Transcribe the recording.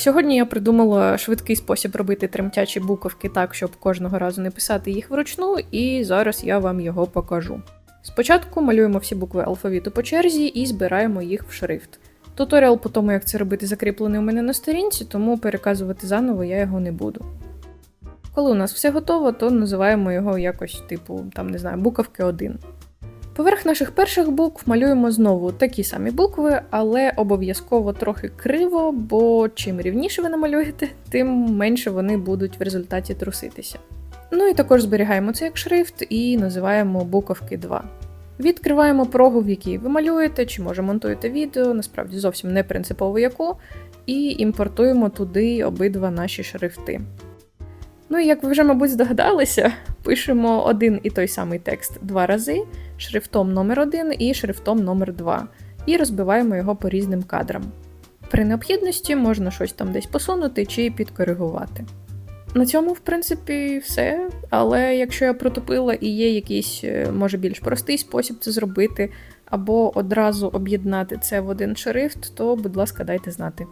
Сьогодні я придумала швидкий спосіб робити тремтячі буковки так, щоб кожного разу не писати їх вручну, і зараз я вам його покажу. Спочатку малюємо всі букви алфавіту по черзі і збираємо їх в шрифт. Туторіал по тому, як це робити, закріплений у мене на сторінці, тому переказувати заново я його не буду. Коли у нас все готово, то називаємо його якось, типу, там не знаю, буковки 1. Поверх наших перших букв малюємо знову такі самі букви, але обов'язково трохи криво, бо чим рівніше ви намалюєте, тим менше вони будуть в результаті труситися. Ну і також зберігаємо це як шрифт і називаємо буковки 2. Відкриваємо прогу, в якій ви малюєте, чи може монтуєте відео, насправді зовсім не принципово яку, і імпортуємо туди обидва наші шрифти. Ну і як ви вже, мабуть, здогадалися, пишемо один і той самий текст два рази шрифтом номер 1 і шрифтом номер 2 і розбиваємо його по різним кадрам. При необхідності можна щось там десь посунути чи підкоригувати. На цьому, в принципі, все. Але якщо я протупила і є якийсь, е, може, більш простий спосіб це зробити, або одразу об'єднати це в один шрифт, то, будь ласка, дайте знати.